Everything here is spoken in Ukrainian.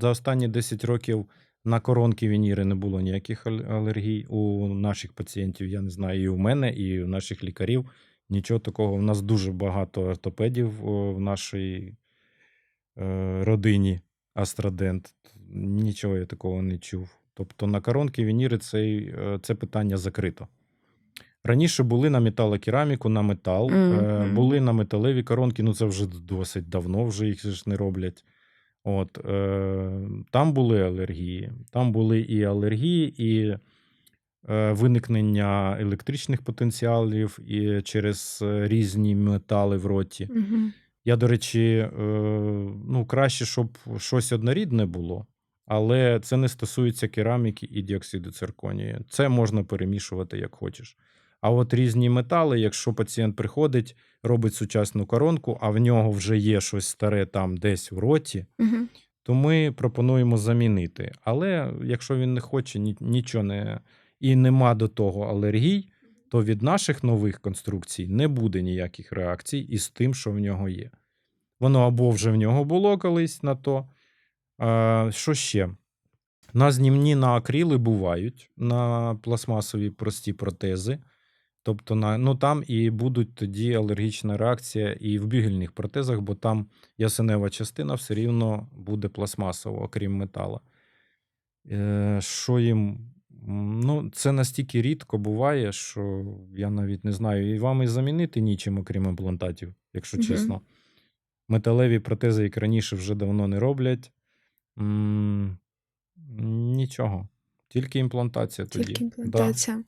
За останні 10 років на коронки вініри не було ніяких алергій у наших пацієнтів. Я не знаю, і у мене, і у наших лікарів. Нічого такого. У нас дуже багато ортопедів в нашій е, родині Астрадент. Нічого я такого не чув. Тобто на коронки вініри цей, е, це питання закрито. Раніше були на металокераміку, на метал, е, Мгм. були на металеві коронки, ну це вже досить давно, вже їх ж не роблять. От, е, там були алергії. Там були і алергії, і е, виникнення електричних потенціалів і через е, різні метали в роті. Мгм. Я, до речі, е, ну, краще, щоб щось однорідне було, але це не стосується кераміки і діоксиду цирконію. Це можна перемішувати як хочеш. А от різні метали, якщо пацієнт приходить, робить сучасну коронку, а в нього вже є щось старе там десь в роті, Мгм. то ми пропонуємо замінити. Але якщо він не хоче, нічого не і нема до того алергій, то від наших нових конструкцій не буде ніяких реакцій із тим, що в нього є. Воно або вже в нього було колись на то. А, що ще? На знімні на акріли бувають на пластмасові прості протези. Тобто, на, ну там і будуть тоді алергічна реакція і в бігельних протезах, бо там ясенева частина все рівно буде пластмасова, окрім метала. Е, що їм? Ну, це настільки рідко буває, що я навіть не знаю. І вам і замінити нічим, окрім імплантатів, якщо чесно. Металеві протези, як раніше, вже давно не роблять. М, Нічого. Тільки імплантація тоді. Тільки Да. імплантація.